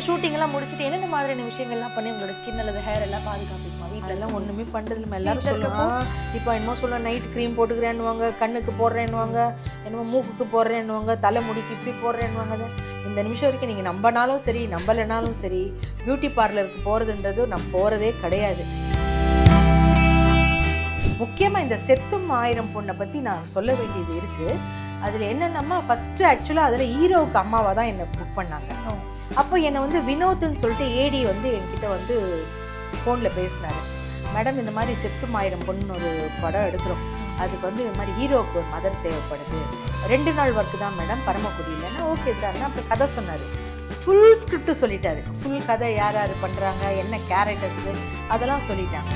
அந்த ஷூட்டிங் எல்லாம் முடிச்சுட்டு என்னென்ன மாதிரியான விஷயங்கள்லாம் பண்ணி உங்களோட ஸ்கின் அல்லது ஹேர் எல்லாம் பாதுகாப்பிக்குமா வீட்டில் எல்லாம் ஒன்றுமே பண்ணுறது இல்லை எல்லாரும் சொல்லுவாங்க இப்போ என்னமோ சொல்ல நைட் க்ரீம் போட்டுக்கிறேன்னுவாங்க கண்ணுக்கு போடுறேன்னுவாங்க என்னமோ மூக்குக்கு போடுறேன்னுவாங்க தலைமுடிக்கு இப்படி போடுறேன்னுவாங்க. இந்த நிமிஷம் வரைக்கும் நீங்கள் நம்பினாலும் சரி நம்பலைனாலும் சரி பியூட்டி பார்லருக்கு போகிறதுன்றது நான் போகிறதே கிடையாது. முக்கியமாக இந்த செத்தும் ஆயிரம் பொண்ணை பற்றி நான் சொல்ல வேண்டியது இருக்குது அதில் என்னென்னம்மா? ஃபஸ்ட்டு ஆக்சுவலாக அதில் ஹீரோவுக்கு அம்மாவாக தான் என்னை புக் பண்ணாங்க. அப்போ என்னை வந்து வினோத்னு சொல்லிட்டு ஏடி வந்து என்கிட்ட வந்து ஃபோனில் பேசினாரு. மேடம் இந்த மாதிரி செத்தும் ஆயிரம் பொண்ணு ஒரு படம் எடுக்கிறோம். அதுக்கு வந்து இந்த மாதிரி ஹீரோவுக்கு ஒரு மதர் தேவைப்படுது. ரெண்டு நாள் ஒர்க்கு தான் மேடம் பரமக்குடியிலன்னா ஓகே சார்னா அப்புறம் கதை சொன்னார். ஃபுல் ஸ்கிரிப்ட் சொல்லிட்டாரு. ஃபுல் கதை யார் யார் பண்ணுறாங்க என்ன கேரக்டர்ஸு அதெல்லாம் சொல்லிட்டாங்க.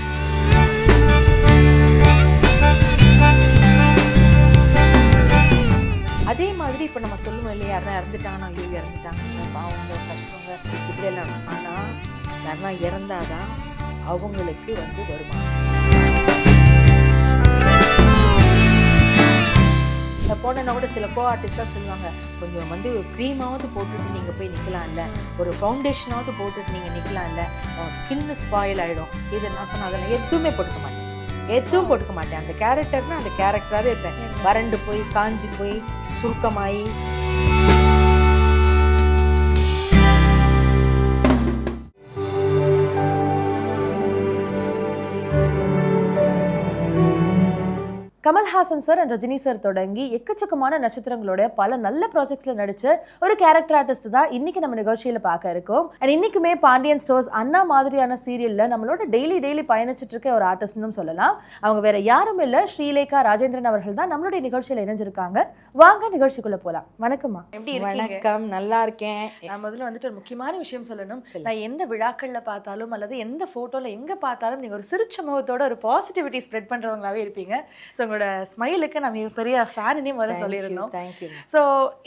அதே மாதிரி இப்போ நம்ம சொல்லுவோம் இல்லையா யாருன்னா இறந்துட்டாங்கன்னா ஐயோ இறந்துட்டாங்க பாவங்க கஷ்டங்க இப்படியெல்லாம் ஆனால் யாருன்னா இறந்தாதான் அவங்களுக்கு வந்து வருமானம். இந்த போனா கூட சில கோ ஆர்டிஸ்டாக சொல்லுவாங்க கொஞ்சம் வந்து க்ரீமாவது போட்டுட்டு நீங்கள் போய் நிற்கலாம்ல ஒரு ஃபவுண்டேஷனாவது போட்டுட்டு நீங்கள் நிற்கலாம்ல ஸ்கின்னு ஸ்பாயில் ஆகிடும் இது நான் சொன்னால் அதெல்லாம் எதுவுமே போட்டுக்க மாட்டேன். எதுவும் போட்டுக்க மாட்டேன். அந்த கேரக்டர்னா அந்த கேரக்டராகவே இருப்பேன். வறண்டு போய் காஞ்சி போய் சுருக்கமாயி Kamal Haasan sir and Rajini sir தொடங்கி எக்கச்சக்கமான நட்சத்திரங்களோட பல நல்ல ப்ராஜெக்ட்ஸ்ல நடிச்ச ஒரு கேரக்டர் ஆர்டிஸ்ட் தான் இன்னைக்கு நம்ம நிகழ்ச்சியில பார்க்க இருக்கோம். அண்ட் இன்னைக்குமே பாண்டியன் ஸ்டோர்ஸ் அண்ணா மாதிரியான சீரியல்ல நம்மளோட டெய்லி டெய்லி பயணிச்சிட்டு இருக்க ஒரு ஆர்டிஸ்ட்னு சொல்லலாம். அவங்க வேற யாரும் இல்ல. ஸ்ரீலேகா ராஜேந்திரன் அவர்கள் தான் நம்மளுடைய நிகழ்ச்சியில இணைஞ்சிருக்காங்க. வாங்க நிகழ்ச்சிக்குள்ள போலாம். வணக்கம்மா. எப்படி வணக்கம். நல்லா இருக்கேன். நான் முதல்ல வந்துட்டு ஒரு முக்கியமான விஷயம் சொல்லணும். நான் எந்த விழாக்கள்ல பார்த்தாலும் அல்லது எந்த போட்டோல எங்க பார்த்தாலும் நீங்க ஒரு சிரிச்ச முகத்தோட ஒரு பாசிட்டிவிட்டி ஸ்ப்ரெட் பண்றவங்களாவே இருப்பீங்க. ஸோ உங்களோட ஸ்மைலுக்கு நம்ம பெரிய ஃபேனுனே முதல்ல சொல்லியிருந்தோம். தேங்க்யூ ஸோ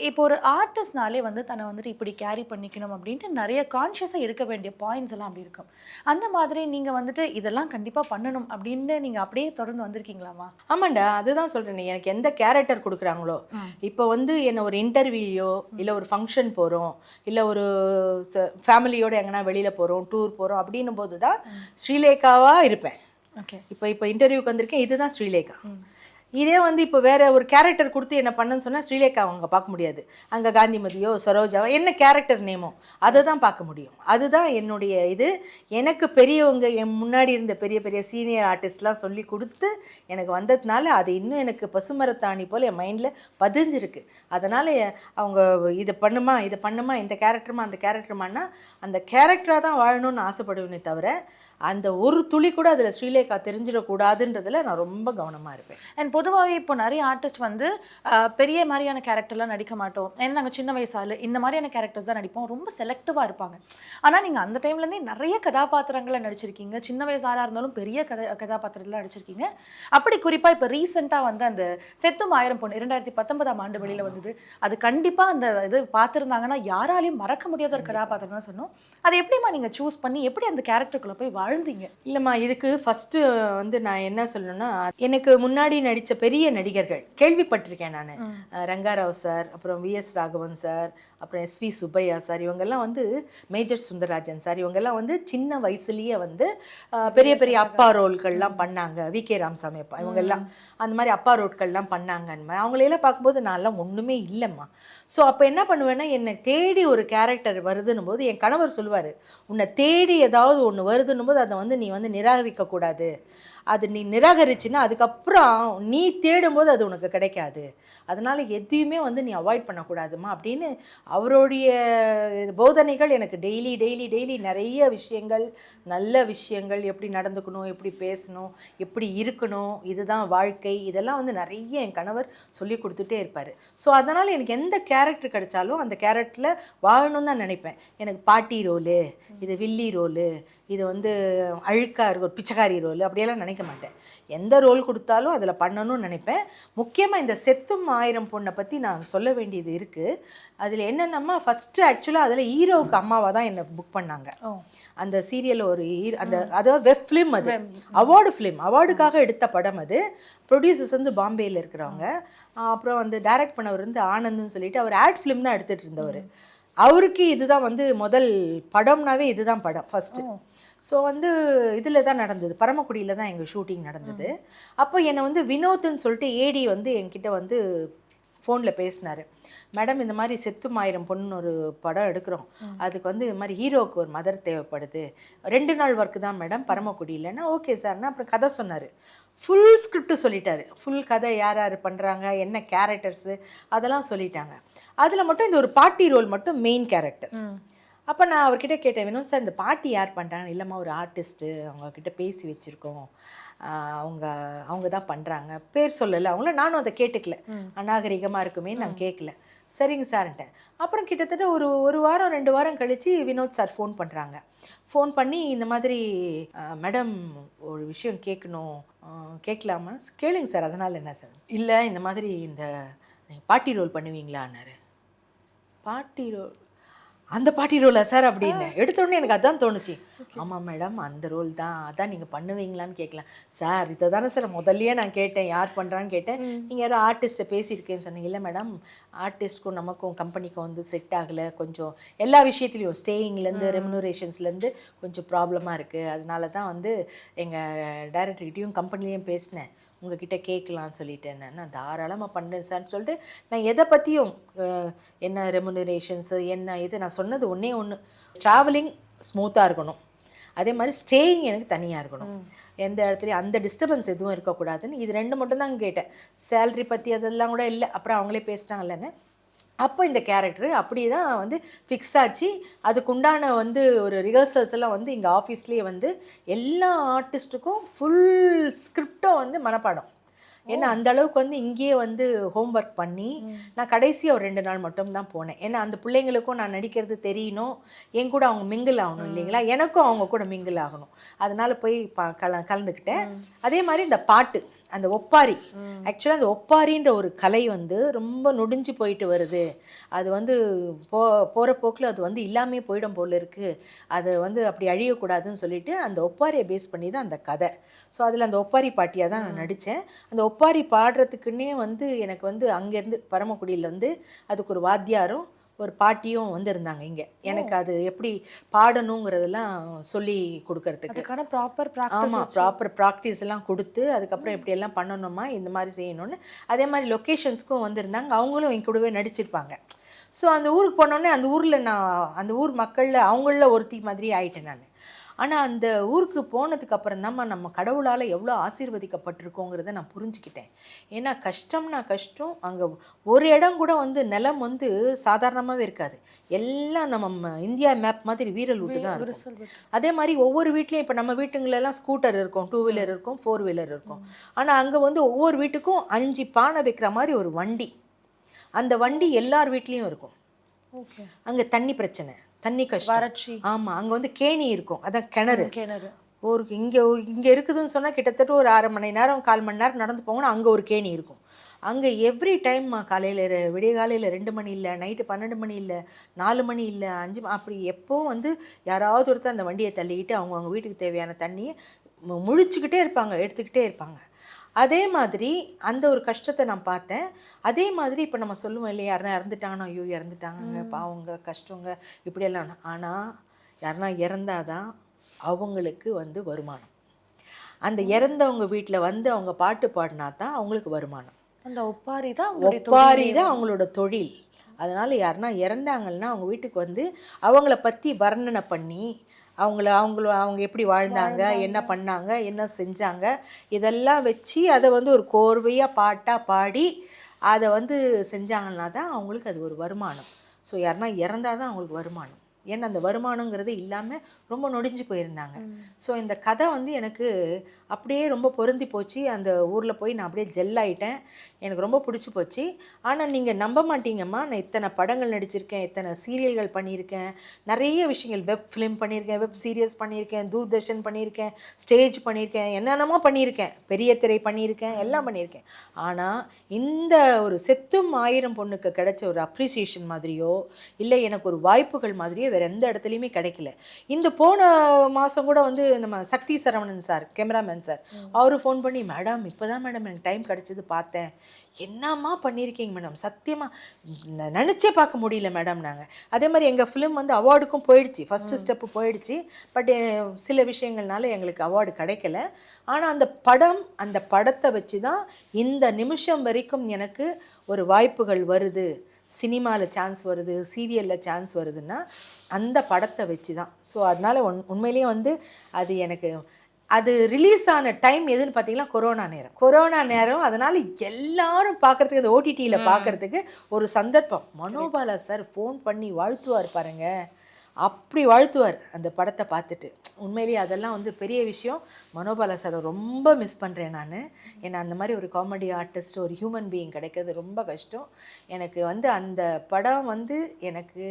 இப்போ ஒரு ஆர்டிஸ்ட்னாலே வந்து தன்னை வந்துட்டு இப்படி கேரி பண்ணிக்கணும் அப்படின்ட்டு நிறைய கான்ஷியஸாக இருக்க வேண்டிய பாயிண்ட்ஸ் எல்லாம் அப்படி இருக்கும். அந்த மாதிரி நீங்கள் வந்துட்டு இதெல்லாம் கண்டிப்பாக பண்ணணும் அப்படின்னு நீங்கள் அப்படியே தொடர்ந்து வந்திருக்கீங்களாமா ஆமாண்டா அதுதான் சொல்றேன். எனக்கு எந்த கேரக்டர் கொடுக்குறாங்களோ இப்போ வந்து என்ன ஒரு இன்டர்வியூலையோ இல்லை ஒரு ஃபங்க்ஷன் போகிறோம் இல்லை ஒரு ஃபேமிலியோட எங்கன்னா வெளியில் போகிறோம் டூர் போகிறோம் அப்படின்னும் போது தான் ஸ்ரீலேகாவாக இருப்பேன். ஓகே இப்போ இப்போ இன்டர்வியூக்கு வந்திருக்கேன் இதுதான் ஸ்ரீலேகா. இதே வந்து இப்போ வேற ஒரு கேரக்டர் கொடுத்து என்ன பண்ணுன்னு சொன்னால் ஸ்ரீலேகா அவங்க பார்க்க முடியாது. அங்கே காந்திமதியோ சரோஜாவோ என்ன கேரக்டர் நேமோ அதை தான் பார்க்க முடியும். அதுதான் என்னுடைய இது. எனக்கு பெரியவங்க என் முன்னாடி இருந்த பெரிய பெரிய சீனியர் ஆர்டிஸ்ட்லாம் சொல்லி கொடுத்து எனக்கு வந்ததுனால அது இன்னும் எனக்கு பசுமரத்தாணி போல் என் மைண்டில் பதிஞ்சிருக்கு. அதனால் அவங்க இதை பண்ணுமா இதை பண்ணுமா இந்த கேரக்டருமா அந்த கேரக்டருமான்னா அந்த கேரக்டராக தான் வாழணும்னு ஆசைப்படுவேனே தவிர அந்த ஒரு துளி கூட அதில் ஸ்ரீலேகா தெரிஞ்சிடக்கூடாதுன்றதில் நான் ரொம்ப கவனமாக இருப்பேன். அண்ட் பொதுவாகவே இப்போ நிறைய ஆர்டிஸ்ட் வந்து பெரிய மாதிரியான கேரக்டர்லாம் நடிக்க மாட்டோம். ஏன்னா நாங்கள் சின்ன வயசால இந்த மாதிரியான கேரக்டர்ஸ் தான் நடிப்போம். ரொம்ப செலக்டிவாக இருப்பாங்க. ஆனால் நீங்கள் அந்த டைம்லேருந்தே நிறைய கதாபாத்திரங்களை நடிச்சிருக்கீங்க. சின்ன வயசாராக இருந்தாலும் பெரிய கதை கதாபாத்திரத்தில் நடிச்சிருக்கீங்க. அப்படி குறிப்பாக இப்போ ரீசெண்டாக வந்து அந்த செத்தும் ஆயிரம் பொண்ணு இரண்டாயிரத்தி பத்தொன்பதாம் ஆண்டு வெளியில் வந்தது. அது கண்டிப்பாக அந்த இது பார்த்துருந்தாங்கன்னா யாராலையும் மறக்க முடியாத ஒரு கதாபாத்திரம் தான் சொன்னோம் அதை எப்படிம்மா நீங்கள் சூஸ் பண்ணி எப்படி அந்த கேரக்டருக்குள்ளே போய் வாழ்ந்தீங்க? இல்லைம்மா இதுக்கு ஃபஸ்ட்டு வந்து நான் என்ன சொல்லணும்னா எனக்கு முன்னாடி நடித்த பெரிய நடிகர்கள். கேள்விப்பட்டிருக்கேன் நான். ரங்காராவ் சார் அப்புறம் விஎஸ் ராகவன் சார் அப்புறம் எஸ்வி சுப்பையா சார் இவங்கெல்லாம் வந்து மேஜர் சுந்தரராஜன் சார். இவங்கெல்லாம் வந்து சின்ன வயசுலேயே வந்து பெரிய பெரிய அப்பா ரோல்கள்லாம் பண்ணாங்க. வி கே ராமசாமி அப்பா. இவங்கெல்லாம் அந்த மாதிரி அப்பா ரோட்கள்லாம் பண்ணாங்கன்னு அவங்களையெல்லாம் பார்க்கும்போது நான்லாம் ஒன்றுமே இல்லைம்மா. ஸோ அப்போ என்ன பண்ணுவேன்னா என்னை தேடி ஒரு கேரக்டர் வருதுன்னும் போது என் கணவர் சொல்லுவார் உன்னை தேடி ஏதாவது ஒன்று வருதுன்னும் போது அதை வந்து நீ வந்து நிராகரிக்கக்கூடாது. அது நீ நிராகரிச்சின்னா அதுக்கப்புறம் நீ தேடும்போது அது உனக்கு கிடைக்காது. அதனால் எதையுமே வந்து நீ அவாய்ட் பண்ணக்கூடாதுமா அப்படின்னு அவருடைய போதனைகள் எனக்கு டெய்லி டெய்லி டெய்லி நிறைய விஷயங்கள் நல்ல விஷயங்கள் எப்படி நடந்துக்கணும் எப்படி பேசணும் எப்படி இருக்கணும் இதுதான் வாழ்க்கை இதெல்லாம் வந்து நிறைய என் கணவர் சொல்லி கொடுத்துட்டே இருப்பார். ஸோ அதனால் எனக்கு எந்த கே கேரக்டர் கிடைச்சாலும் அந்த கேரக்டரில் வாழணும்னு தான் நினைப்பேன். எனக்கு பாட்டி ரோலு இது வில்லி ரோலு இது வந்து அழுக்கா இருக்கு ஒரு பிச்சைக்காரி ரோல் அப்படியெல்லாம் நினைக்க மாட்டேன். எந்த ரோல் கொடுத்தாலும் அதில் பண்ணணும்னு நினைப்பேன். முக்கியமாக இந்த செத்தும் ஆயிரம் பொண்ணை பற்றி நான் சொல்ல வேண்டியது இருக்குது அதில் என்னென்னம்மா ஃபஸ்ட்டு ஆக்சுவலாக அதில் ஹீரோவுக்கு அம்மாவாக தான் என்னை புக் பண்ணாங்க. அந்த சீரியல் ஒரு hero- அந்த அதாவது வெப் ஃபிலிம் அது. அவார்டு ஃபிலிம் அவார்டுக்காக எடுத்த படம் அது. ப்ரொடியூசர்ஸ் வந்து பாம்பேயில் இருக்கிறவங்க. அப்புறம் வந்து டைரக்ட் பண்ணவர் வந்து ஆனந்த்னு சொல்லிட்டு அவர் ஆட் ஃபிலிம் தான் எடுத்துகிட்டு இருந்தவர். அவருக்கு இதுதான் வந்து முதல் படம்னாவே இதுதான் படம் ஃபஸ்ட்டு. ஸோ வந்து இதில் தான் நடந்தது. பரமக்குடியில் தான் எங்கள் ஷூட்டிங் நடந்தது. அப்போ என்னை வந்து வினோத்னு சொல்லிட்டு ஏடி வந்து என்கிட்ட வந்து ஃபோனில் பேசினார். மேடம் இந்த மாதிரி செத்து ஆயிரம் பொண்ணு ஒரு படம் எடுக்கிறோம். அதுக்கு வந்து இது மாதிரி ஹீரோவுக்கு ஒரு மதர் தேவைப்படுது. ரெண்டு நாள் ஒர்க்கு தான் மேடம் பரமக்குடியிலன்னா ஓகே சார்னா அப்புறம் கதை சொன்னார். ஃபுல் ஸ்கிரிப்ட் சொல்லிட்டாரு. ஃபுல் கதை யார் யார் பண்ணுறாங்க என்ன கேரக்டர்ஸு அதெல்லாம் சொல்லிட்டாங்க. அதில் மட்டும் இந்த ஒரு பாட்டி ரோல் மட்டும் மெயின் கேரக்டர். அப்போ நான் அவர்கிட்ட கேட்டேன் வினோத் சார் இந்த பாட்டி யார் பண்ணுறாங்க இல்லைம்மா ஒரு ஆர்டிஸ்ட்டு அவங்கக்கிட்ட பேசி வச்சுருக்கோம். அவங்க அவங்க தான் பண்ணுறாங்க பேர் சொல்லலை. அவங்கள நானும் அதை கேட்டுக்கல. அநாகரிகமாக இருக்குமே நான் கேட்கல சரிங்க சார்ன்ட்டேன் அப்புறம் கிட்டத்தட்ட ஒரு ஒரு வாரம் ரெண்டு வாரம் கழித்து வினோத் சார் ஃபோன் பண்ணுறாங்க ஃபோன் பண்ணி இந்த மாதிரி மேடம் ஒரு விஷயம் கேட்கணும் கேட்கலாமா கேளுங்க சார் அதனால் என்ன சார் இல்லை இந்த மாதிரி இந்த பாட்டி ரோல் பண்ணுவீங்களான்னாரு. பாட்டி ரோல் அந்த பாட்டி ரோலா சார் அப்படின்னு. எடுத்த உடனே எனக்கு அதான் தோணுச்சு. ஆமாம் மேடம் அந்த ரோல் தான். அதான் நீங்கள் பண்ணுவீங்களான்னு கேட்கலாம் சார் இதை தானே சார் முதல்லயே நான் கேட்டேன். யார் பண்ணுறான்னு கேட்டேன். நீங்கள் யாரும் ஆர்டிஸ்ட்டை பேசியிருக்கேன்னு சொன்னீங்க இல்லை மேடம் ஆர்டிஸ்ட்க்கும் நமக்கும் கம்பெனிக்கும் வந்து செட் ஆகலை. கொஞ்சம் எல்லா விஷயத்துலையும் ஸ்டேயிங்லேருந்து ரெமுனரேஷன்ஸ்லேருந்து கொஞ்சம் ப்ராப்ளமாக இருக்குது அதனால தான் வந்து எங்கள் டைரக்டர்கிட்டையும் கம்பெனிலையும் பேசினேன். உங்ககிட்ட கேட்கலான்னு சொல்லிட்டேன் நான் தாராளமாக பண்ணுறேன் சார்னு சொல்லிட்டு நான் எதை பற்றியும் என்ன ரெமுனரேஷன்ஸு என்ன இது நான் சொன்னது ஒன்றே ஒன்று ட்ராவலிங் ஸ்மூத்தாக இருக்கணும். அதே மாதிரி ஸ்டேயிங் எனக்கு தனியாக இருக்கணும். எந்த இடத்துலையும் அந்த டிஸ்டர்பன்ஸ் எதுவும் இருக்கக்கூடாதுன்னு இது ரெண்டு மட்டும் தான் கேட்டேன். சேலரி பற்றி அதெல்லாம் கூட இல்லை. அப்புறம் அவங்களே பேசிட்டாங்கல்லன்னு அப்போ இந்த கேரக்டர் அப்படியே தான் வந்து ஃபிக்ஸ் ஆச்சு. அதுக்குண்டான வந்து ஒரு ரிஹர்சல்ஸ் எல்லாம் வந்து இங்கே ஆஃபீஸ்லேயே வந்து எல்லா ஆர்டிஸ்ட்டுக்கும் ஃபுல் ஸ்கிரிப்டும் வந்து மனப்பாடம். ஏன்னா அந்த அளவுக்கு வந்து இங்கேயே வந்து ஹோம்ஒர்க் பண்ணி நான் கடைசியாக ஒரு ரெண்டு நாள் மட்டும் தான் போனேன். ஏன்னா அந்த பிள்ளைங்களுக்கும் நான் நடிக்கிறது தெரியணும். என் கூட அவங்க மிங்கிள் ஆகணும் இல்லைங்களா? எனக்கும் அவங்க கூட மிங்கிள் ஆகணும். அதனால போய் ப கல கலந்துக்கிட்டேன். அதே மாதிரி இந்த பாட்டு. அந்த ஒப்பாரி. ஆக்சுவலாக அந்த ஒப்பாரின்ற ஒரு கலை வந்து ரொம்ப நொடிஞ்சு போயிட்டு வருது. அது வந்து போ போகிற போக்கில் அது வந்து இல்லாமே போயிடும் போல இருக்குது அது வந்து அப்படி அழியக்கூடாதுன்னு சொல்லிட்டு அந்த ஒப்பாரியை பேஸ் பண்ணி தான் அந்த கதை. ஸோ அதில் அந்த ஒப்பாரி பாட்டியாக தான் நான் நடித்தேன் அந்த ஒப்பாரி பாடுறதுக்குன்னே வந்து எனக்கு வந்து அங்கேருந்து பரமக்குடியில் வந்து அதுக்கு ஒரு வாத்தியாரும் ஒரு பாட்டியும் வந்திருந்தாங்க இங்கே. எனக்கு அது எப்படி பாடணுங்கிறதெல்லாம் சொல்லி கொடுக்கறதுக்கு. ப்ராப்பர் ஆமாம் ப்ராப்பர் ப்ராக்டிஸ் எல்லாம் கொடுத்து அதுக்கப்புறம் இப்படி எல்லாம் பண்ணணுமா இந்த மாதிரி செய்யணும்னு. அதே மாதிரி லொக்கேஷன்ஸ்க்கும் வந்திருந்தாங்க. அவங்களும் என் கூடவே நடிச்சிருப்பாங்க. ஸோ அந்த ஊருக்கு போனோடனே அந்த ஊரில் நான் அந்த ஊர் மக்களில் அவங்களில் ஒருத்தி மாதிரி ஆயிட்டேன் நான். ஆனால் அந்த ஊருக்கு போனதுக்கு அப்புறம் தாம்மா நம்ம கடவுளால் எவ்வளோ ஆசீர்வதிக்கப்பட்டிருக்கோங்கிறத நான் புரிஞ்சுக்கிட்டேன். ஏன்னா கஷ்டம்னா கஷ்டம். அங்கே ஒரு இடம் கூட வந்து நிலம் வந்து சாதாரணமாகவே இருக்காது. எல்லாம் நம்ம இந்தியா மேப் மாதிரி வீரல் விட்டு தான் இருக்கும். அதே மாதிரி ஒவ்வொரு வீட்லேயும் இப்போ நம்ம வீட்டுங்களெல்லாம் ஸ்கூட்டர் இருக்கும் டூ வீலர் இருக்கும் ஃபோர் வீலர் இருக்கும். ஆனால் அங்கே வந்து ஒவ்வொரு வீட்டுக்கும் அஞ்சு பானை வைக்கிற மாதிரி ஒரு வண்டி. அந்த வண்டி எல்லார் வீட்லேயும் இருக்கும். ஓகே. அங்கே தண்ணி பிரச்சனை. தண்ணி கஷ்டம். வறட்சி. ஆமாம் அங்கே வந்து கேணி இருக்கும். அதான் கிணறு. கிணறு. ஒரு இங்கே இங்கே இருக்குதுன்னு சொன்னால் கிட்டத்தட்ட ஒரு அரை மணி நேரம் கால் மணி நேரம் நடந்து போகணும் அங்கே ஒரு கேணி இருக்கும். அங்கே எவ்ரி டைம் காலையில் விடிய காலையில் ரெண்டு மணி இல்லை நைட்டு பன்னெண்டு மணி இல்லை நாலு மணி இல்லை அஞ்சு அப்படி எப்போவும் வந்து யாராவது ஒருத்தர் அந்த வண்டியை தள்ளிக்கிட்டு அவங்க அவங்க வீட்டுக்கு தேவையான தண்ணியை முழிச்சுக்கிட்டே இருப்பாங்க எடுத்துக்கிட்டே இருப்பாங்க. அதே மாதிரி அந்த ஒரு கஷ்டத்தை நான் பார்த்தேன். அதே மாதிரி இப்போ நம்ம சொல்லுவோம் இல்லையா யாருன்னா இறந்துட்டாங்கன்னா ஐயோ இறந்துட்டாங்க பாவங்க கஷ்டங்க இப்படியெல்லாம். ஆனால் யாருன்னா இறந்தாதான் அவங்களுக்கு வந்து வருமானம். அந்த இறந்தவங்க வீட்டில் வந்து அவங்க பாட்டு பாடினா தான் அவங்களுக்கு வருமானம். அந்த ஒப்பாரி தான் ஒப்பாரி தான் அவங்களோட தொழில். அதனால் யாருன்னா இறந்தாங்கன்னா அவங்க வீட்டுக்கு வந்து அவங்கள பற்றி வர்ணனை பண்ணி அவங்கள அவங்கள அவங்க எப்படி வாழ்ந்தாங்க என்ன பண்ணாங்க என்ன செஞ்சாங்க இதெல்லாம் வச்சு அதை வந்து ஒரு கோர்வையாக பாட்டாக பாடி அதை வந்து செஞ்சாங்கன்னா தான் அவங்களுக்கு அது ஒரு வருமானம். ஸோ யாருன்னா இறந்தாதான் தான் அவங்களுக்கு வருமானம். ஏன்னா அந்த வருமானங்கிறது இல்லாமல் ரொம்ப நொடிஞ்சு போயிருந்தாங்க. ஸோ இந்த கதை வந்து எனக்கு அப்படியே ரொம்ப பொருந்தி போச்சு. அந்த ஊரில் போய் நான் அப்படியே ஜெல் ஆயிட்டேன். எனக்கு ரொம்ப பிடிச்சி போச்சு. ஆனால் நீங்கள் நம்ப மாட்டீங்கம்மா. நான் இத்தனை படங்கள் நடிச்சிருக்கேன் இத்தனை சீரியல்கள் பண்ணியிருக்கேன். நிறைய விஷயங்கள் வெப் ஃபிலிம் பண்ணியிருக்கேன் வெப் சீரியஸ் பண்ணியிருக்கேன் தூர்தர்ஷன் பண்ணியிருக்கேன் ஸ்டேஜ் பண்ணியிருக்கேன் என்னென்னமோ பண்ணியிருக்கேன். பெரிய திரை பண்ணியிருக்கேன் எல்லாம் பண்ணியிருக்கேன். ஆனால் இந்த ஒரு செத்தும் ஆயிரம் பொண்ணுக்கு கிடைச்ச ஒரு அப்ரிசியேஷன் மாதிரியோ இல்லை எனக்கு ஒரு வாய்ப்புகள் மாதிரியோ வேற எந்த இடத்துலையுமே கிடைக்கல. இந்த போன மாதம் கூட வந்து நம்ம Sakthi Saravanan sir cameraman sir அவரு ஃபோன் பண்ணி மேடம் இப்போதான் மேடம் எனக்கு டைம் கிடைச்சது பார்த்தேன். என்னம்மா பண்ணியிருக்கீங்க மேடம்? சத்தியமாக நினச்சே பார்க்க முடியல மேடம் நாங்கள் அதே மாதிரி எங்கள் ஃபிலிம் வந்து அவார்டுக்கும் போயிடுச்சு. ஃபஸ்ட்டு ஸ்டெப்பு போயிடுச்சு. பட் சில விஷயங்கள்னால எங்களுக்கு அவார்டு கிடைக்கல. ஆனால் அந்த படம் அந்த படத்தை வச்சு தான் இந்த நிமிஷம் வரைக்கும் எனக்கு ஒரு வாய்ப்புகள் வருது. சினிமாவில் சான்ஸ் வருது சீரியலில் சான்ஸ் வருதுன்னா அந்த படத்தை வச்சு தான் ஸோ அதனால் உண் உண்மையிலேயே வந்து அது எனக்கு அது ரிலீஸ் ஆன டைம் எதுன்னு பார்த்தீங்கன்னா கொரோனா நேரம். கொரோனா நேரம் அதனால் எல்லாரும் பார்க்கறதுக்கு அந்த ஓடிடியில் பார்க்கறதுக்கு ஒரு சந்தர்ப்பம். மனோபாலா சார் ஃபோன் பண்ணி வாழ்த்துவார் பாருங்க. அப்படி வாழ்த்துவார் அந்த படத்தை பார்த்துட்டு. உண்மையிலேயே அதெல்லாம் வந்து பெரிய விஷயம். மனோபாலா சாரை ரொம்ப மிஸ் பண்ணுறேன் நான். ஏன்னா அந்த மாதிரி ஒரு காமெடி ஆர்டிஸ்ட் ஒரு ஹியூமன் பீயிங் கிடைக்கிறது ரொம்ப கஷ்டம். எனக்கு வந்து அந்த படம் வந்து எனக்கு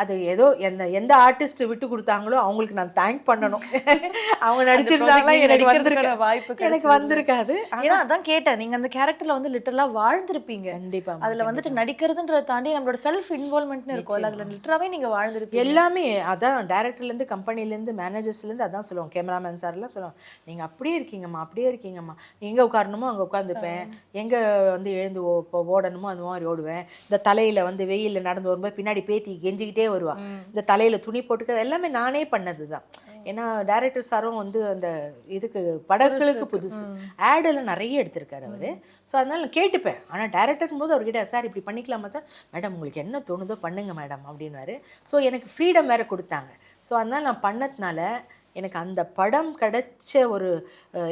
அது ஏதோ எந்த எந்த ஆர்டிஸ்ட் விட்டு கொடுத்தாங்களோ அவங்களுக்கு நான் தேங்க் பண்ணணும். அவங்க நடிச்சிருந்தாங்களா எனக்கு வந்திருக்க வாய்ப்பு எனக்கு வந்திருக்காது. ஏன்னா அதான் கேட்டேன் நீங்க அந்த கேரக்டர்ல வந்து லிட்டரலா வாழ்ந்திருப்பீங்க. கண்டிப்பா அதுல வந்துட்டு நடிக்கிறதுன்றத தாண்டி நம்மளோட செல்ஃப் இன்வால்மெண்ட்னு இருக்கும்ல அதுல லிட்டராவே நீங்க வாழ்ந்திருப்பீங்க. எல்லாமே அதான் டேரக்டர்லேருந்து கம்பெனிலேருந்து மேனேஜர்ஸ்லேருந்து அதான் சொல்லுவோம் கேமராமேன் சார்லாம் சொல்லுவோம் நீங்கள் அப்படியே இருக்கீங்கம்மா அப்படியே இருக்கீங்கம்மா. எங்கே உட்காரணுமோ அங்கே உட்காந்துப்பேன். எங்கே வந்து எழுந்து ஓ ஓடணுமோ அந்த மாதிரி ஓடுவேன். இந்த தலையில் வந்து வெயிலில் நடந்து வரும்போது பின்னாடி பேத்தி கெஞ்சிக்கிட்டே வருவா. இந்த தலையில் துணி போட்டுக்க எல்லாமே நானே பண்ணது தான் ஏன்னா டேரக்டர் சாரும் வந்து அந்த இதுக்கு படங்களுக்கு புதுசு ஆடெல்லாம் நிறைய எடுத்திருக்காரு அவர். ஸோ அதனால நான் கேட்டுப்பேன். ஆனால் டேரக்டர் போது அவர்கிட்ட சார் இப்படி பண்ணிக்கலாமா சார்? மேடம் உங்களுக்கு என்ன தோணுதோ பண்ணுங்க மேடம் அப்படின்னாரு ஸோ எனக்கு ஃப்ரீடம் வேறு கொடுத்தாங்க. ஸோ அதனால் நான் பண்ணதுனால எனக்கு அந்த படம் கிடைச்ச ஒரு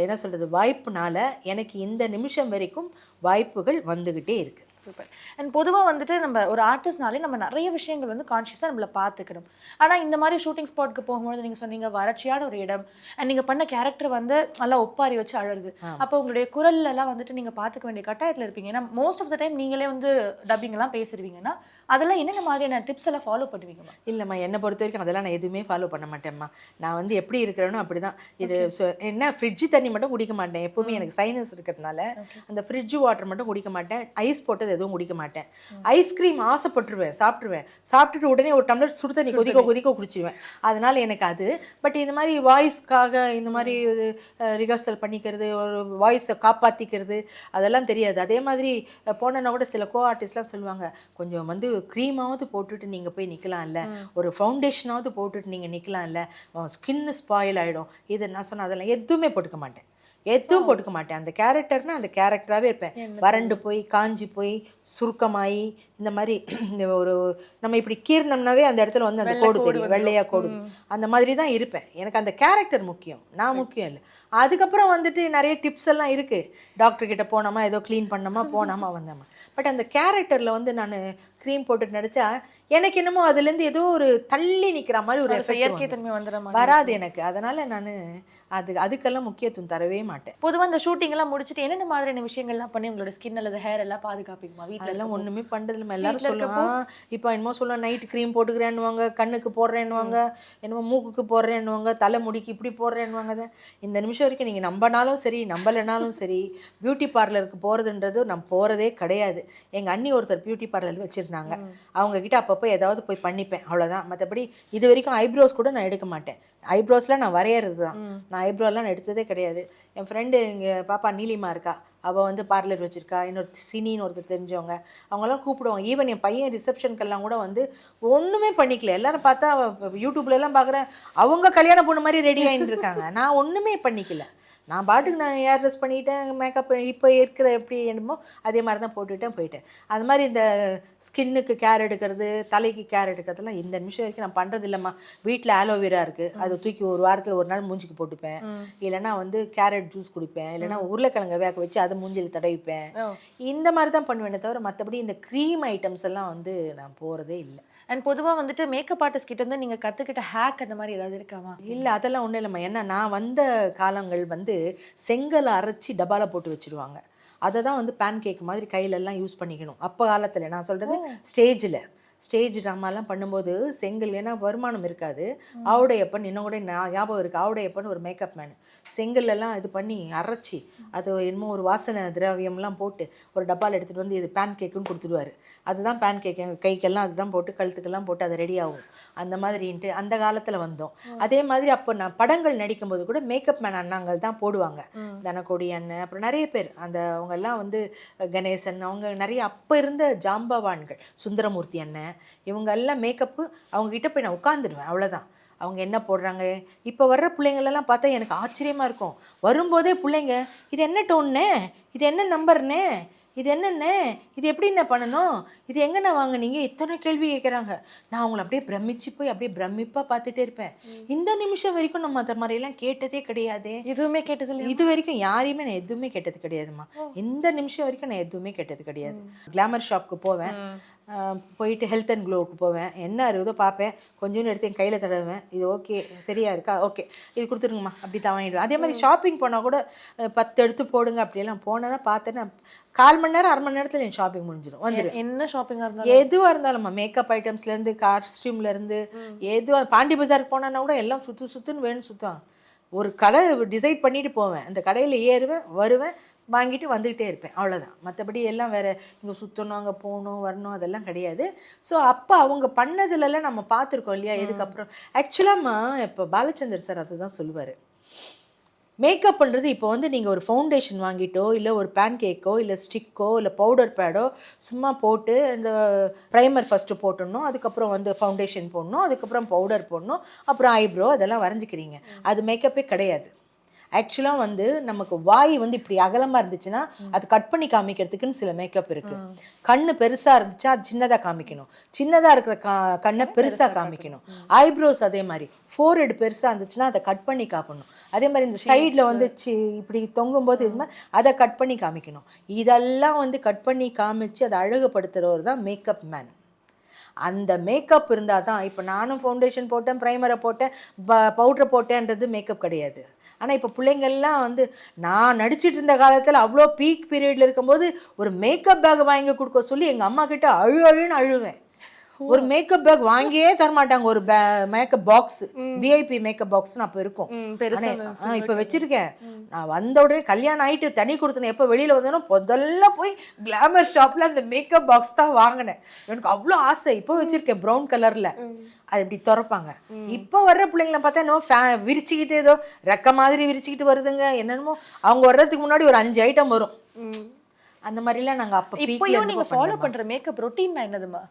என்ன சொல்கிறது வாய்ப்புனால எனக்கு இந்த நிமிஷம் வரைக்கும் வாய்ப்புகள் வந்துக்கிட்டே இருக்குது சூப்பர் அண்ட் பொதுவாக வந்துட்டு நம்ம ஒரு ஆர்டிஸ்ட்னாலே நம்ம நிறைய விஷயங்கள் வந்து கான்ஷியஸாக நம்மள பார்த்துக்கணும். ஆனால் இந்த மாதிரி ஷூட்டிங் ஸ்பாட்க்கு போகும்போது நீங்கள் சொன்னீங்க வறட்சியான ஒரு இடம். அண்ட் நீங்கள் பண்ண கேரக்டர் வந்து நல்லா ஒப்பாரி வச்சு அழகுது அப்போ உங்களுடைய குரல்ல எல்லாம் வந்துட்டு நீங்கள் பார்த்துக்க வேண்டிய கட்டாயத்தில் இருப்பீங்க. ஏன்னா மோஸ்ட் ஆஃப் த டைம் நீங்களே வந்து டப்பிங் எல்லாம் பேசுறீங்கன்னா அதெல்லாம் என்னென்ன மாதிரியான டிப்ஸ் எல்லாம் ஃபாலோ பண்ணுவீங்கம்மா இல்லைம்மா என்னை பொறுத்த வரைக்கும் அதெல்லாம் நான் எதுவுமே ஃபாலோ பண்ண மாட்டேம்மா. நான் வந்து எப்படி இருக்கிறேனோ அப்படி தான் இது என்ன ஃப்ரிட்ஜ் தண்ணி மட்டும் குடிக்க மாட்டேன். எப்பவுமே எனக்கு சைனஸ் இருக்கிறதுனால அந்த ஃப்ரிட்ஜ் வாட்டர் மட்டும் குடிக்க மாட்டேன். ஐஸ் போட்டது எதுவும் குடிக்க மாட்டேன். ஐஸ்கிரீம் ஆசைப்பட்டுருவேன் சாப்பிட்ருவேன் சாப்பிட்டுட்டு உடனே ஒரு டம்ளர் சுடு தண்ணி கொதிக்க கொதிக்க குடிச்சிடுவேன் அதனால எனக்கு அது. பட் இந்த மாதிரி வாய்ஸ்க்காக இந்த மாதிரி ரிஹர்சல் பண்ணிக்கிறது ஒரு வாய்ஸை காப்பாற்றிக்கிறது அதெல்லாம் தெரியாது. அதே மாதிரி போனேன்னா கூட சில கோ ஆர்டிஸ்ட்லாம் சொல்லுவாங்க கொஞ்சம் வந்து க்ரீமாவது போட்டுட்டு நீங்கள் போய் நிற்கலாம்ல ஒரு ஃபவுண்டேஷனாவது போட்டுட்டு நீங்கள் நிற்கலாம்ல ஸ்கின்னு ஸ்பாயில் ஆகிடும் இது நான் சொன்னேன் அதெல்லாம் எதுவுமே போட்டுக்க மாட்டேன். எதுவும் போட்டுக்க மாட்டேன். அந்த கேரக்டர்னா அந்த கேரக்டராகவே இருப்பேன். வறண்டு போய் காஞ்சி போய் சுருக்கமாயி இந்த மாதிரி இந்த ஒரு நம்ம இப்படி கீர்னம்னாவே அந்த இடத்துல வந்து அந்த கோடு தெரியும். வந்துரும். வெள்ளையா கோடு. அந்த மாதிரி தான் இருப்பேன். எனக்கு அந்த கேரக்டர் முக்கியம். நான் முக்கியம் இல்லை. அதுக்கப்புறம் வந்துட்டு நிறைய டிப்ஸ் எல்லாம் இருக்கு. டாக்டர் கிட்ட போனோமா ஏதோ க்ளீன் பண்ணோமா போனோமா வந்தோமா. பட் அந்த கேரக்டரில் வந்து நான் க்ரீம் போட்டுட்டு நடிச்சா எனக்கு என்னமோ அதுலேருந்து ஏதோ ஒரு தள்ளி நிற்கிற மாதிரி ஒரு வந்துரும். தன்மை வந்துடுற மாதிரி வராது எனக்கு. அதனால நான் அது அதுக்கெல்லாம் முக்கியத்துவம் தரவே மாட்டேன். பொதுவாக இந்த ஷூட்டிங் எல்லாம் முடிச்சுட்டு என்னென்ன மாதிரியான விஷயங்கள்லாம் பண்ணி உங்களோட ஸ்கின் அல்லது ஹேர் எல்லாம் பாதுகாப்பீங்கம்மா? வீட்டில் ஒண்ணுமே பண்றது இல்லை. எல்லாரும்? சொல்லுவாங்க இப்போ என்னமோ சொல்லுவாங்க நைட் க்ரீம் போட்டுக்கிறேன்னுவாங்க கண்ணுக்கு போடுறேன்னுவாங்க என்னமோ மூக்குக்கு போடுறேன்னுவாங்க தலை முடிக்கு இப்படி போடுறேன்னுவாங்க. இந்த நிமிஷம் வரைக்கும் நீங்கள் நம்பினாலும் சரி நம்பலைனாலும் சரி பியூட்டி பார்லருக்கு போகிறதுன்றது நான் போகிறதே கிடையாது. எங்கள் அண்ணி ஒருத்தர் பியூட்டி பார்லர் வச்சுருந்தாங்க அவங்க கிட்ட அப்பப்போ ஏதாவது போய் பண்ணிப்பேன். அவ்வளோதான் மற்றபடி இது வரைக்கும் ஐப்ரோஸ் கூட நான் எடுக்க மாட்டேன். ஐப்ரோஸ்லாம் நான் வரையறது தான் நான் ஐப்ரோலாம் நான் எடுத்ததே கிடையாது. என் ஃப்ரெண்டு இங்கே பாப்பா நீலிமா இருக்கா. அவள் வந்து பார்லர் வச்சுருக்கா. இன்னொரு சினின்னு ஒருத்தர் தெரிஞ்சவங்க. அவங்கெல்லாம் கூப்பிடுவாங்க. ஈவன் என் பையன் ரிசப்ஷனுக்கெல்லாம் கூட வந்து ஒன்றுமே பண்ணிக்கல. எல்லாரும் பார்த்தா அவ யூடியூப்ல எல்லாம் பார்க்குறேன் அவங்க கல்யாண பொண்ணு மாதிரி ரெடி ஆகிட்டு இருக்காங்க. நான் ஒன்றுமே பண்ணிக்கல. நான் பாட்டுக்கு நான் ஹேர் ட்ரெஸ் பண்ணிட்டேன் மேக்கப் இப்போ இருக்கிற எப்படி என்னமோ அதே மாதிரி தான் போட்டுட்டேன் போயிட்டேன். அது மாதிரி இந்த ஸ்கின்னுக்கு கேர் எடுக்கிறது தலைக்கு கேர் எடுக்கிறதுலாம் இந்த நிமிஷம் வரைக்கும் நான் பண்ணுறது இல்லைம்மா. வீட்டில் ஆலோவேரா இருக்குது அதை தூக்கி ஒரு வாரத்தில் ஒரு நாள் மூஞ்சிக்கு போட்டுப்பேன். இல்லைன்னா வந்து கேரட் ஜூஸ் குடிப்பேன். இல்லைன்னா உருளைக்கிழங்க வேக வச்சு அதை மூஞ்சில் தடவிப்பேன். இந்த மாதிரி தான் பண்ணுவேனே தவிர மற்றபடி இந்த க்ரீம் ஐட்டம்ஸ் எல்லாம் வந்து நான் போகிறதே இல்லை. அண்ட் பொதுவாக வந்துட்டு மேக்கப் ஆர்டிஸ்ட் கிட்ட இருந்து நீங்கள் கற்றுக்கிட்ட ஹேக் அந்த மாதிரி ஏதாவது இருக்காமா இல்லை அதெல்லாம் ஒன்றும் இல்லைம்மா. ஏன்னா நான் வந்த காலங்கள் வந்து செங்கலை அரைச்சி டப்பால போட்டு வச்சிருவாங்க. அதை தான் வந்து பேன் கேக் மாதிரி கையில எல்லாம் யூஸ் பண்ணிக்கணும். அப்போ காலத்தில் நான் சொல்கிறது ஸ்டேஜில் ஸ்டேஜ் ட்ராமாலாம் பண்ணும்போது செங்கல் ஏன்னா வருமானம் இருக்காது. ஆவுடையப்பன் இன்னும் கூட ஞா- ஞாபகம் இருக்குது ஆவுடையப்பன் ஒரு மேக்கப் மேன் செங்கல்லாம் இது பண்ணி அரைச்சி அது என்னமோ ஒரு வாசனை திரவியம்லாம் போட்டு ஒரு டப்பாவில் எடுத்துகிட்டு வந்து இது பேன் கேக்குன்னு கொடுத்துடுவாரு. அதுதான் பேன் கேக் கைக்கெல்லாம் அதுதான் போட்டு கழுத்துக்கெல்லாம் போட்டு அது ரெடி ஆகும். அந்த மாதிரின்ட்டு அந்த காலத்தில் வந்தோம். அதே மாதிரி அப்போ நான் படங்கள் நடிக்கும்போது கூட மேக்கப் மேன் அண்ணாங்கள் தான் போடுவாங்க. தனக்கோடி அண்ணன் அப்புறம் நிறைய பேர். அந்த அவங்கெல்லாம் வந்து கணேசன் அவங்க நிறைய அப்போ இருந்த ஜாம்பவான்கள். சுந்தரமூர்த்தி அண்ணன் இவங்க எல்லாம் மேக்கப்பு அவங்க கிட்ட போய் நான் உட்காந்துடுவேன் அவ்வளோதான் அவங்க என்ன போடுறாங்க? இப்போ வர்ற பிள்ளைங்களெல்லாம் பார்த்தா எனக்கு ஆச்சரியமாக இருக்கும். வரும்போதே பிள்ளைங்க இது என்ன டோன்னே இது என்ன நம்பர்னே இது என்னண்ணே இது எப்படிண்ணே பண்ணணும்? இது எங்கண்ணே வாங்குனீங்க? இத்தனை கேள்வி கேட்குறாங்க. நான் அவங்கள அப்படியே பிரமிச்சு போய் அப்படியே பிரமிப்பாக பார்த்துட்டே இருப்பேன். இந்த நிமிஷம் வரைக்கும் நம்ம அந்த மாதிரிலாம் கேட்டதே கிடையாதே. எதுவுமே கேட்டது இது வரைக்கும் யாரையுமே நான் எதுவுமே கேட்டது கிடையாதும்மா. இந்த நிமிஷம் வரைக்கும் நான் எதுவுமே கேட்டது கிடையாது. கிளாமர் ஷாப்க்கு போவேன். போயிட்டு ஹெல்த் அண்ட் க்ளோவுக்கு போவேன். என்ன இருக்குதோ பார்ப்பேன். கொஞ்சோண்டு எடுத்து என் கையில் தடவுவேன். இது ஓகே சரியா இருக்கா? ஓகே இது கொடுத்துருங்கம்மா. அப்படி தான் வாங்கிடுவேன். அதே மாதிரி ஷாப்பிங் போனால் கூட பத்து எடுத்து போடுங்க அப்படியெல்லாம் போனேன்னா பார்த்தேன்னா கால் மணி நேரம் அரை மணி நேரத்தில் என் ஷாப்பிங் முடிஞ்சிடும் வந்துடும் என்ன ஷாப்பிங்கா இருந்தாலும்? எதுவாக இருந்தாலும்மா மேக்கப் ஐட்டம்ஸ்லேருந்து காஸ்டியூம்லேருந்து எதுவாக பாண்டி பஜாருக்கு போனான்னா கூட எல்லாம் சுற்று சுற்றுன்னு வேணும் சுற்றுவாங்க ஒரு கடை டிசைட் பண்ணிட்டு போவேன். அந்த கடையில் ஏறுவேன் வருவேன். வாங்கிட்டு வந்துக்கிட்டே இருப்பேன். அவ்வளோதான் மற்றபடி எல்லாம் வேறு இங்கே சுற்றணும் அங்கே போகணும் வரணும் அதெல்லாம் கிடையாது. ஸோ அப்போ அவங்க பண்ணதுலலாம் நம்ம பார்த்துருக்கோம் இல்லையா? இதுக்கப்புறம் ஆக்சுவலாம்மா இப்போ பாலச்சந்தர் சார் அதுதான் சொல்லுவார். மேக்கப் பண்ணுறது இப்போ வந்து நீங்கள் ஒரு ஃபவுண்டேஷன் வாங்கிட்டோ இல்லை ஒரு பேன் கேக்கோ இல்லை ஸ்டிக்கோ இல்லை பவுடர் பேடோ சும்மா போட்டு இந்த ப்ரைமர் ஃபஸ்ட்டு போட்டுடணும் அதுக்கப்புறம் வந்து ஃபவுண்டேஷன் போடணும் அதுக்கப்புறம் பவுடர் போடணும் அப்புறம் ஐப்ரோ அதெல்லாம் வரைஞ்சிக்கிறீங்க. அது மேக்கப்பே கிடையாது. ஆக்சுவலாக வந்து நமக்கு வாய் வந்து இப்படி அகலமாக இருந்துச்சுன்னா அது கட் பண்ணி காமிக்கிறதுக்குன்னு சில மேக்கப் இருக்கு. கண்ணு பெருசாக இருந்துச்சா அது சின்னதாக காமிக்கணும். சின்னதாக இருக்கிற கா கண்ணை பெருசாக காமிக்கணும். ஐப்ரோஸ் அதே மாதிரி. ஃபோர்ஹெட் பெருசாக இருந்துச்சுன்னா அதை கட் பண்ணி காப்பணும். அதே மாதிரி இந்த சைடில் வந்து சி இப்படி தொங்கும்போது இது மாதிரி அதை கட் பண்ணி காமிக்கணும். இதெல்லாம் வந்து கட் பண்ணி காமிச்சு அதை அழகுபடுத்துகிறவர் தான் மேக்கப் மேன் அந்த மேக்கப் இருந்தால் தான் இப்போ நானும் ஃபவுண்டேஷன் போட்டேன் ப்ரைமரை போட்டேன் ப பவுட்ரு போட்டேன்றது மேக்கப் கிடையாது. ஆனால் இப்போ பிள்ளைங்கள்லாம் வந்து நான் நடிச்சிட்டு இருந்த காலத்தில் அவ்வளோ பீக் பீரியடில் இருக்கும்போது ஒரு மேக்கப் பேக் வாங்கி கொடுக்க சொல்லி எங்கள் அம்மா கிட்ட அழு அழுன்னு அழுவேன். ஒரு மேக்கப் பேக் வாங்கியே தரமாட்டாங்க. ஒரு மேக்கப் பாக்ஸ் விஐபி மேக்கப் பாக்ஸ்னு அப்போ இருக்கும். இப்ப வச்சிருக்கேன். நான் வந்த உடனே கல்யாணம் ஆயிட்டு தனி கொடுத்தேன் எப்போ வெளியில வந்தேனோ முதல்ல போய் கிளாமர் ஷாப்ல அந்த மேக்கப் பாக்ஸ் தான் வாங்கினேன். எனக்கு அவ்வளோ ஆசை. இப்போ வச்சிருக்கேன் ப்ரௌன் கலர்ல அது இப்படி திறப்பாங்க. இப்போ வர்ற பிள்ளைங்கள பார்த்தா என்னமோ ஃபே விரிச்சுக்கிட்டு ஏதோ ரெக்க மாதிரி விரிச்சுக்கிட்டு வருதுங்க. என்னென்னமோ அவங்க வர்றதுக்கு முன்னாடி ஒரு அஞ்சு ஐட்டம் வரும். அந்த மாதிரிலாம் நாங்கள் அப்போ இப்பயும் நீங்க ஃபாலோ பண்ற மேக்கப் ரொட்டீன் என்னதுமா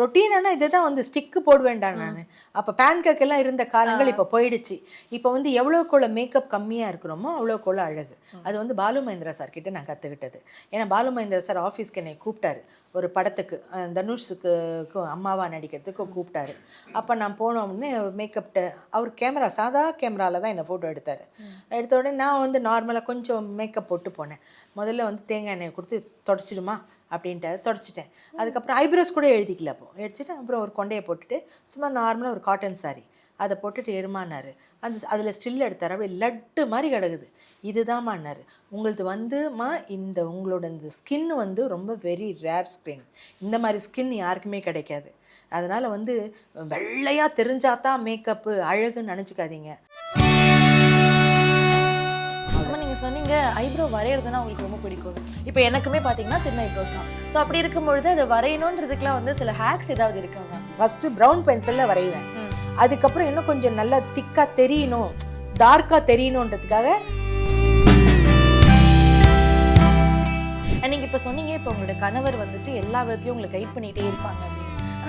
ரொட்டீனானா இதை தான் வந்து ஸ்டிக்கு போட வேண்டாம் நான். அப்போ பேன்கேக் எல்லாம் இருந்த காலங்கள் இப்போ போயிடுச்சு. இப்போ வந்து எவ்வளோக்குள்ள மேக்கப் கம்மியாக இருக்கிறோமோ அவ்வளோக்குள்ள அழகு. அது வந்து பாலு மகேந்திரா சார் கிட்ட நான் கற்றுக்கிட்டது ஏன்னா பாலு மகேந்திரா சார் ஆஃபீஸ்க்கு என்னை கூப்பிட்டாரு. ஒரு படத்துக்கு தனுஷுக்கு க்கு அம்மாவா நடிக்கிறதுக்கு கூப்பிட்டாரு. அப்போ நான் போனோம்னே மேக்கப்ட அவர் கேமரா சாதா கேமராவில் தான் என்னை ஃபோட்டோ எடுத்தார். எடுத்த உடனே நான் வந்து நார்மலாக கொஞ்சம் மேக்கப் போட்டு போனேன். முதல்ல வந்து தேங்காய் எண்ணெயை கொடுத்து தொடச்சிடுமா? அப்படின்ட்டு தொடச்சிட்டேன். அதுக்கப்புறம் ஐப்ரோஸ் கூட எழுதிக்கல அப்போ. எழுதிட்டு அப்புறம் ஒரு கொண்டையை போட்டுட்டு சும்மா நார்மலாக ஒரு காட்டன் சாரி அதை போட்டுட்டு எருமானார் அந்த அதில் ஸ்டில் எடுத்தார் அப்படியே லட்டு மாதிரி கிடக்குது. இதுதாம்மான்னாரு. உங்களது வந்துமா இந்த உங்களோட இந்த ஸ்கின் வந்து ரொம்ப வெரி ரேர் ஸ்கின் இந்த மாதிரி ஸ்கின் யாருக்குமே கிடைக்காது. அதனால் வந்து வெள்ளையாக தெரிஞ்சாதான் மேக்கப்பு அழகுன்னு நினச்சிக்காதீங்க. அம்மா நீங்க சொன்னீங்க ஐப்ரோ வரையறதுன்னா உங்களுக்கு ரொம்ப பிடிக்கும். இப்போ எனக்குமே பாத்தீங்கன்னா தின்ன ஐப்ரோஸ் தான். ஸோ அப்படி இருக்கும்பொழுது அதை வரையணுன்றதுக்குலாம் வந்து சில ஹேக்ஸ் ஏதாவது இருக்காங்க ஃபஸ்ட்டு ப்ரௌன் பென்சிலில் வரைவேன். அதுக்கப்புறம் இன்னும் கொஞ்சம் நல்லா திக்காக தெரியணும் டார்க்காக தெரியணுன்றதுக்காக நீங்க இப்போ சொன்னீங்க இப்போ உங்களோட கணவர் வந்துட்டு எல்லா விதத்தையும் உங்களை கைட் பண்ணிட்டே இருப்பாங்க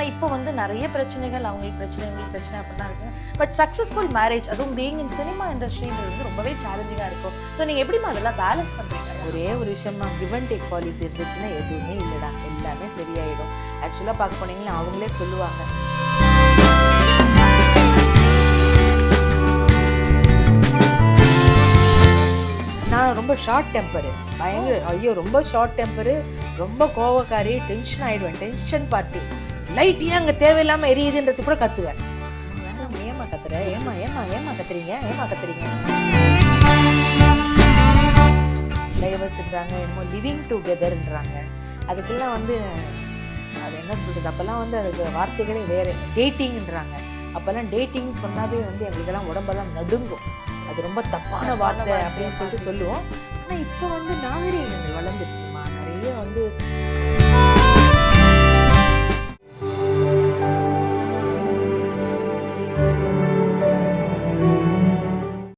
அப்படின்னு ஆனா இப்போ வந்து நிறைய பிரச்சனைகள் அவங்களுக்கு பிரச்சனை உங்களுக்கு பிரச்சனை அப்படிலாம் இருக்கு. பட் சக்ஸஸ்ஃபுல் மேரேஜ் அதுவும் பீயிங் இன் சினிமா இண்டஸ்ட்ரின்றது வந்து ரொம்பவே சேலஞ்சிங்காக இருக்கும். ஸோ நீங்க எப்படிமா அதெல்லாம் பேலன்ஸ் பண்றீங்க? ஒரே ஒரு விஷயமா கிவ் அண்ட் டேக் பாலிசி இருந்துச்சுன்னா எதுவுமே இல்லைடா. எல்லாமே சரியாயிடும். ஆக்சுவலாக பார்க்க போனீங்கன்னா அவங்களே சொல்லுவாங்க. நான் ரொம்ப ஷார்ட் டெம்பரு பயங்கர ஐயோ ரொம்ப ஷார்ட் டெம்பரு ரொம்ப கோவக்காரி டென்ஷன் ஆயிடுவேன். டென்ஷன் பார்ட்டி லைட் ஏன் அங்கே தேவையில்லாமல் எரியுதுன்றது கூட கத்துவேன். ஏம்மா கத்துற? ஏமா ஏமா ஏமா கத்துறீங்க? ஏமா கத்துறீங்க? டைவர்ஸ்ன்றாங்க என்னமோ லிவிங் டுகெதர்ன்றாங்க அதுக்கெல்லாம் வந்து அது என்ன சொல்கிறது அப்போல்லாம் வந்து அதுக்கு வார்த்தைகளே வேறு. டேட்டிங்ன்றாங்க அப்போல்லாம் டேட்டிங் சொன்னாவே வந்து எங்களுக்கெல்லாம் உடம்பெல்லாம் நடுங்கும். அது ரொம்ப தப்பான வார்த்தை வார்த்தை அப்படின்னு சொல்லிட்டு சொல்லுவோம். ஆனால் இப்போ வந்து நாகரீகங்கள் வளர்ந்துருச்சுமா? நிறைய வந்து